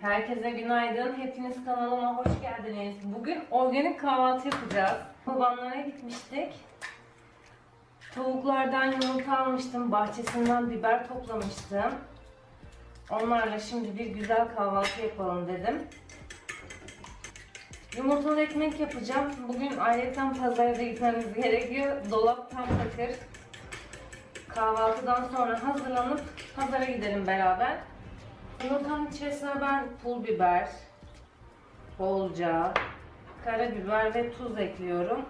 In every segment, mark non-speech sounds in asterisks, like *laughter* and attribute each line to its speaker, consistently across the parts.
Speaker 1: Herkese günaydın. Hepiniz kanalıma hoş geldiniz. Bugün organik kahvaltı yapacağız. Babamlara gitmiştik. Tavuklardan yumurta almıştım. Bahçesinden biber toplamıştım. Onlarla şimdi bir güzel kahvaltı yapalım dedim. Yumurtalı ekmek yapacağım. Bugün ayrıca pazara da gitmemiz gerekiyor. Dolap tam takır. Kahvaltıdan sonra hazırlanıp pazara gidelim beraber. Yumurtanın içerisine ben pul biber, bolca, karabiber ve tuz ekliyorum.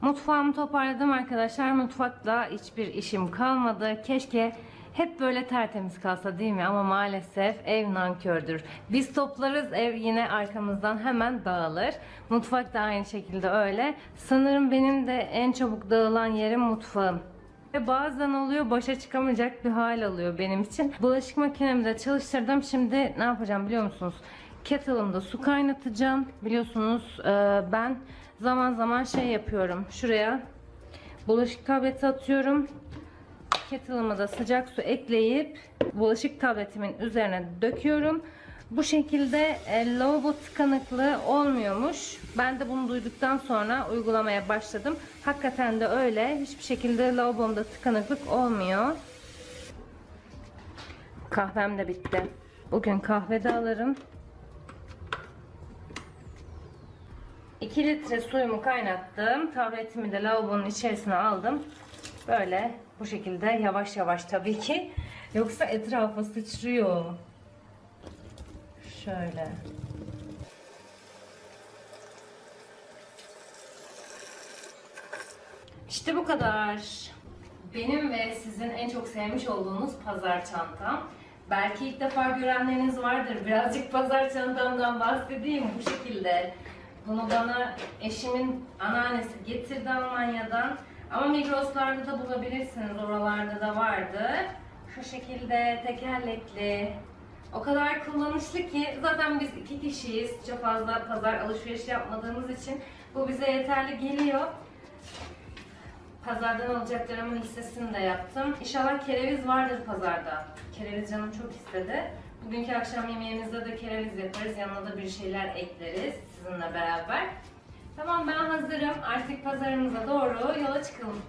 Speaker 1: Mutfağımı toparladım arkadaşlar. Mutfakta hiçbir işim kalmadı. Keşke hep böyle tertemiz kalsa değil mi? Ama maalesef ev nankördür. Biz toplarız ev yine arkamızdan hemen dağılır. Mutfak da aynı şekilde öyle. Sanırım benim de en çabuk dağılan yerim mutfağım. Ve bazen oluyor başa çıkamayacak bir hal alıyor benim için. Bulaşık makinemi de çalıştırdım. Şimdi ne yapacağım biliyor musunuz? Kettle'ımda su kaynatacağım. Biliyorsunuz e, ben zaman zaman şey yapıyorum. Şuraya bulaşık tableti atıyorum. Kettle'ıma da sıcak su ekleyip bulaşık tabletimin üzerine döküyorum. Bu şekilde e, lavabo tıkanıklığı olmuyormuş. Ben de bunu duyduktan sonra uygulamaya başladım. Hakikaten de öyle. Hiçbir şekilde lavabomda tıkanıklık olmuyor. Kahvem de bitti. Bugün kahve de alırım. 2 litre suyumu kaynattım. Tabletimi de lavabonun içerisine aldım. Böyle bu şekilde yavaş yavaş tabii ki. Yoksa etrafa sıçrıyor. Şöyle. İşte bu kadar. Benim ve sizin en çok sevmiş olduğunuz pazar çantam. Belki ilk defa görenleriniz vardır. Birazcık pazar çantamdan bahsedeyim bu şekilde. Bunu bana eşimin anneannesi getirdi Almanya'dan. Ama Migros'larda da bulabilirsiniz. Oralarda da vardı. Şu şekilde tekerlekli. O kadar kullanışlı ki zaten biz iki kişiyiz. Çok fazla pazar alışveriş yapmadığımız için bu bize yeterli geliyor. Pazardan alacaklarımın listesini de yaptım. İnşallah kereviz vardır pazarda. Kereviz canım çok istedi. Bugünkü akşam yemeğimizde de kereviz yaparız. Yanına da bir şeyler ekleriz sizinle beraber. Tamam ben hazırım. Artık pazarımıza doğru yola çıkalım.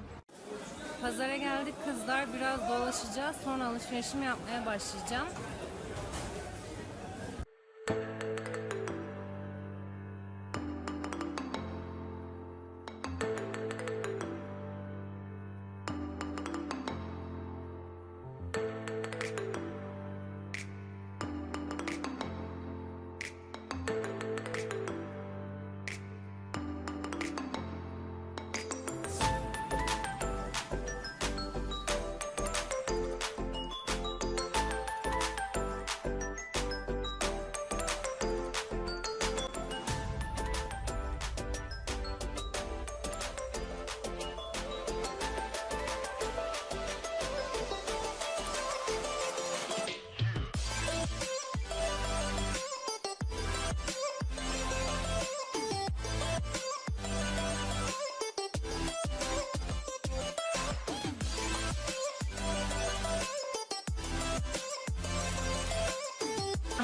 Speaker 1: Pazara geldik kızlar. Biraz dolaşacağız. Sonra alışverişimi yapmaya başlayacağım.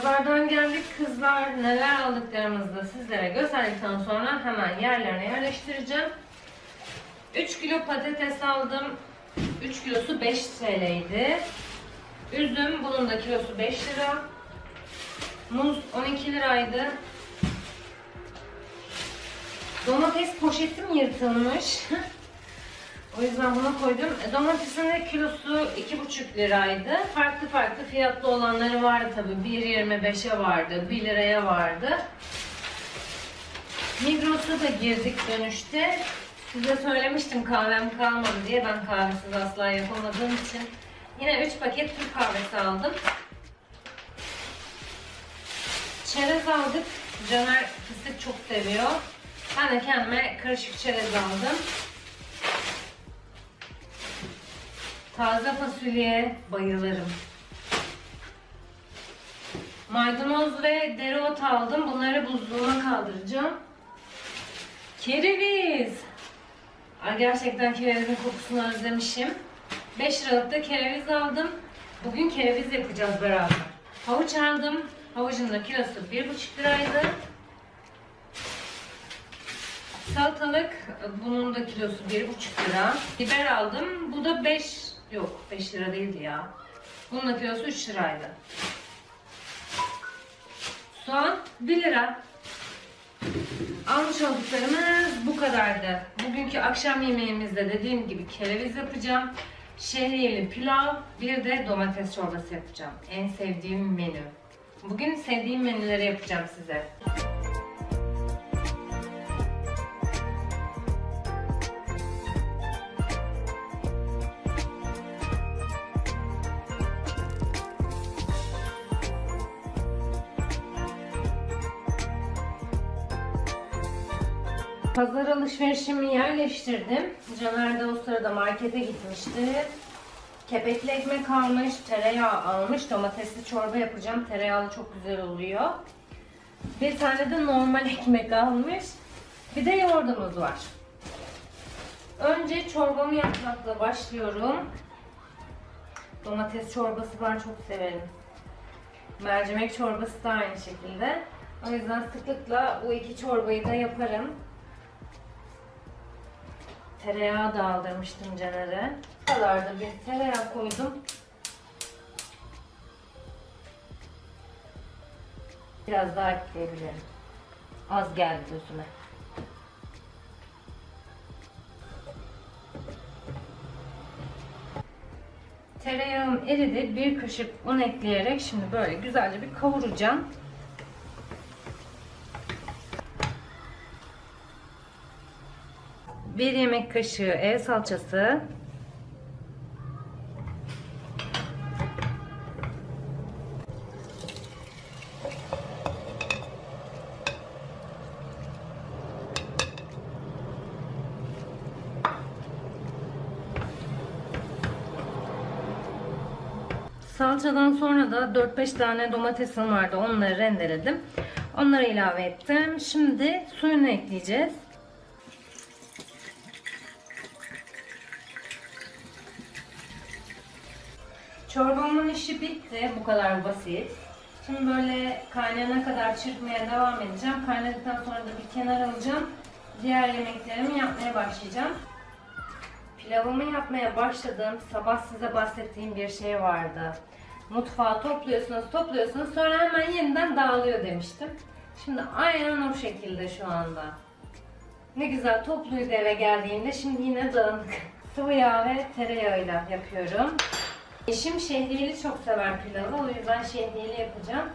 Speaker 1: Pazardan geldik kızlar. Neler aldıklarımızı da sizlere gösterdikten sonra hemen yerlerine yerleştireceğim. 3 kilo patates aldım. 3 kilosu 5 TL'ydi. Üzüm bunun da kilosu 5 lira. Muz 12 liraydı. Domates poşetim yırtılmış. *laughs* O yüzden bunu koydum. E, Domatesin de kilosu 2,5 liraydı. Farklı farklı fiyatlı olanları vardı tabii. 1.25'e vardı, 1 liraya vardı. Migros'a da girdik dönüşte. Size söylemiştim kahvem kalmadı diye. Ben kahvesiz asla yapamadığım için. Yine 3 paket Türk kahvesi aldım. Çerez aldık. Caner fıstık çok seviyor. Ben de kendime karışık çerez aldım. Taze fasulye bayılırım. Maydanoz ve dereotu aldım. Bunları buzluğuma kaldıracağım. Kereviz. Ay gerçekten kerevizin kokusunu özlemişim. 5 liralık da kereviz aldım. Bugün kereviz yapacağız beraber. Havuç aldım. Havucun da kilosu 1,5 liraydı. Salatalık bunun da kilosu 1,5 lira. Biber aldım. Bu da 5 yok 5 lira değildi ya. Bunun kilosu 3 liraydı. Soğan 1 lira. Almış olduklarımız bu kadardı. Bugünkü akşam yemeğimizde dediğim gibi kereviz yapacağım. Şehriyeli pilav, bir de domates çorbası yapacağım. En sevdiğim menü. Bugün sevdiğim menüleri yapacağım size. Alışverişimi yerleştirdim. Caner de o sırada markete gitmişti. Kepekli ekmek almış, tereyağı almış. Domatesli çorba yapacağım. Tereyağlı çok güzel oluyor. Bir tane de normal *laughs* ekmek almış. Bir de yoğurdumuz var. Önce çorbamı yapmakla başlıyorum. Domates çorbası ben çok severim. Mercimek çorbası da aynı şekilde. O yüzden sıklıkla bu iki çorbayı da yaparım. Tereyağı da aldırmıştım Caner'e. Bu kadar da bir tereyağı koydum. Biraz daha ekleyebilirim. Az geldi gözüme. Tereyağım eridi. Bir kaşık un ekleyerek şimdi böyle güzelce bir kavuracağım. Bir yemek kaşığı ev salçası. Salçadan sonra da 4-5 tane domatesim vardı. Onları rendeledim. Onları ilave ettim. Şimdi suyunu ekleyeceğiz. Bitti. Bu kadar basit. Şimdi böyle kaynayana kadar çırpmaya devam edeceğim. Kaynadıktan sonra da bir kenar alacağım. Diğer yemeklerimi yapmaya başlayacağım. Pilavımı yapmaya başladım. Sabah size bahsettiğim bir şey vardı. Mutfağı topluyorsunuz, topluyorsunuz sonra hemen yeniden dağılıyor demiştim. Şimdi aynen o şekilde şu anda. Ne güzel topluydu eve geldiğimde. Şimdi yine dağınık. *laughs* Sıvı yağ ve tereyağıyla yapıyorum. Eşim şehriyeli çok sever pilavı. O yüzden şehriyeli yapacağım.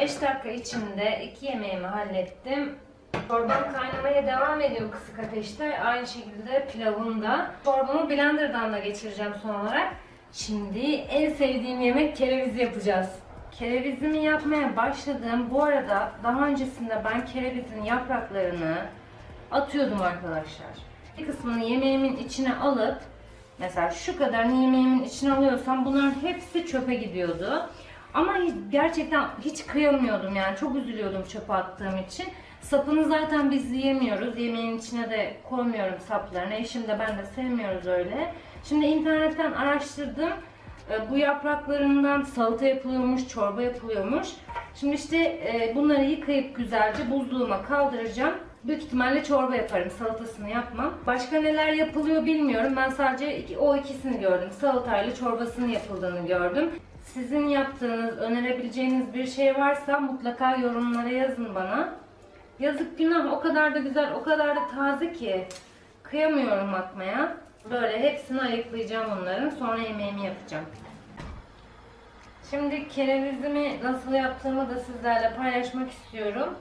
Speaker 1: 5 dakika içinde iki yemeğimi hallettim. Çorbam kaynamaya devam ediyor kısık ateşte. Aynı şekilde pilavım da. Çorbamı blenderdan da geçireceğim son olarak. Şimdi en sevdiğim yemek kereviz yapacağız. Kerevizimi yapmaya başladım. Bu arada daha öncesinde ben kerevizin yapraklarını atıyordum arkadaşlar. Bir kısmını yemeğimin içine alıp mesela şu kadarını yemeğimin içine alıyorsam bunların hepsi çöpe gidiyordu. Ama hiç- gerçekten hiç kıyamıyordum yani çok üzülüyordum çöpe attığım için. Sapını zaten biz yiyemiyoruz. Yemeğin içine de koymuyorum saplarını. Eşim de ben de sevmiyoruz öyle. Şimdi internetten araştırdım. E, Bu yapraklarından salata yapılıyormuş, çorba yapılıyormuş. Şimdi işte e, bunları yıkayıp güzelce buzluğuma kaldıracağım. Büyük ihtimalle çorba yaparım, salatasını yapmam. Başka neler yapılıyor bilmiyorum. Ben sadece o ikisini gördüm. Salatayla çorbasının yapıldığını gördüm. Sizin yaptığınız, önerebileceğiniz bir şey varsa mutlaka yorumlara yazın bana. Yazık günah o kadar da güzel, o kadar da taze ki. Kıyamıyorum atmaya. Böyle hepsini ayıklayacağım onların. Sonra yemeğimi yapacağım. Şimdi kerevizimi nasıl yaptığımı da sizlerle paylaşmak istiyorum.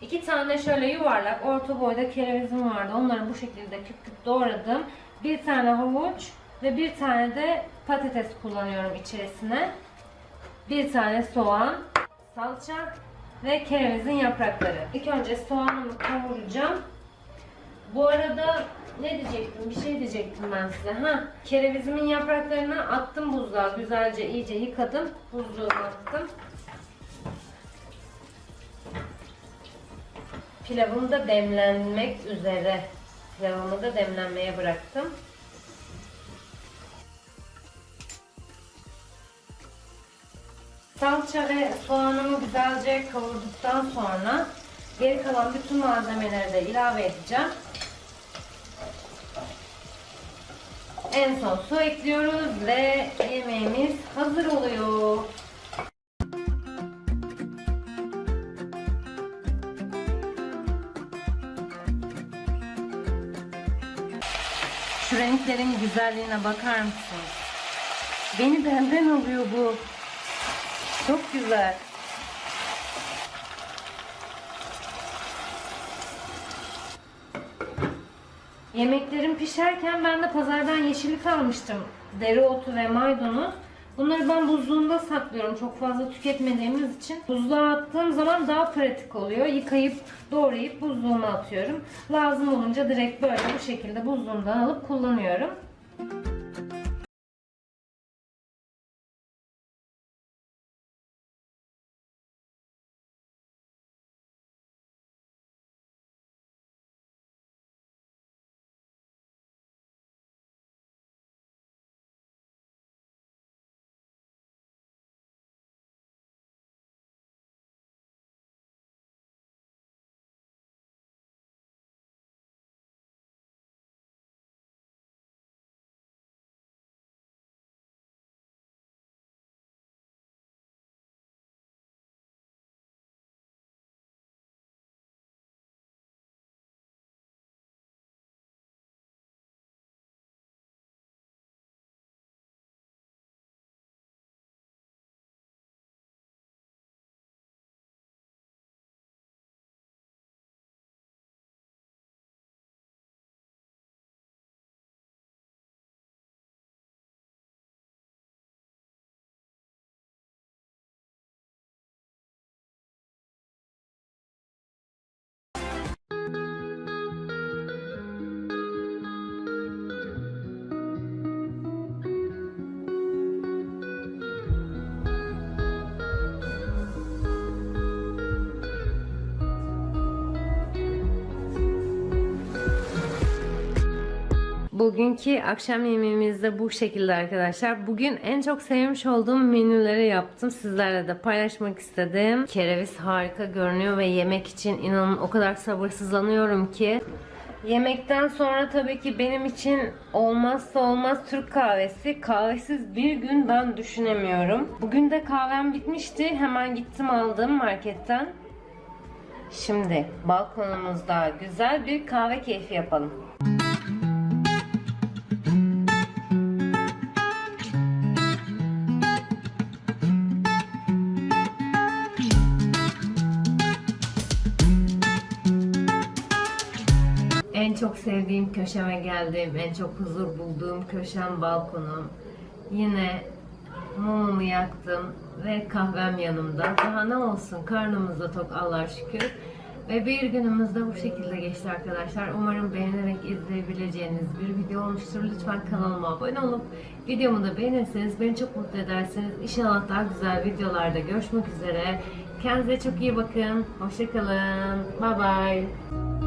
Speaker 1: İki tane şöyle yuvarlak orta boyda kerevizim vardı. Onları bu şekilde küp küp doğradım. Bir tane havuç ve bir tane de patates kullanıyorum içerisine. Bir tane soğan, salça ve kerevizin yaprakları. İlk önce soğanımı kavuracağım. Bu arada ne diyecektim? Bir şey diyecektim ben size. Ha, kerevizimin yapraklarını attım buzluğa. Güzelce iyice yıkadım. Buzluğuma attım. Pilavım da demlenmek üzere. Pilavımı da demlenmeye bıraktım. Salça ve soğanımı güzelce kavurduktan sonra geri kalan bütün malzemeleri de ilave edeceğim. En son su ekliyoruz ve yemeğimiz hazır oluyor. Şu renklerin güzelliğine bakar mısınız? Beni benden alıyor bu. Çok güzel. Yemeklerim pişerken ben de pazardan yeşillik almıştım. Dereotu ve maydanoz. Bunları ben buzluğumda saklıyorum çok fazla tüketmediğimiz için. Buzluğa attığım zaman daha pratik oluyor. Yıkayıp doğrayıp buzluğuma atıyorum. Lazım olunca direkt böyle bu şekilde buzluğumdan alıp kullanıyorum. Bugünkü akşam yemeğimiz de bu şekilde arkadaşlar. Bugün en çok sevmiş olduğum menüleri yaptım. Sizlerle de paylaşmak istedim. Kereviz harika görünüyor ve yemek için inanın o kadar sabırsızlanıyorum ki. Yemekten sonra tabii ki benim için olmazsa olmaz Türk kahvesi. Kahvesiz bir gün ben düşünemiyorum. Bugün de kahvem bitmişti. Hemen gittim aldım marketten. Şimdi balkonumuzda güzel bir kahve keyfi yapalım. Köşeme geldim. En çok huzur bulduğum köşem balkonum. Yine mumumu yaktım ve kahvem yanımda. Daha ne olsun karnımız da tok Allah'a şükür. Ve bir günümüz de bu şekilde geçti arkadaşlar. Umarım beğenerek izleyebileceğiniz bir video olmuştur. Lütfen kanalıma abone olup videomu da beğenirseniz beni çok mutlu edersiniz. İnşallah daha güzel videolarda görüşmek üzere. Kendinize çok iyi bakın. Hoşçakalın. Bye bye.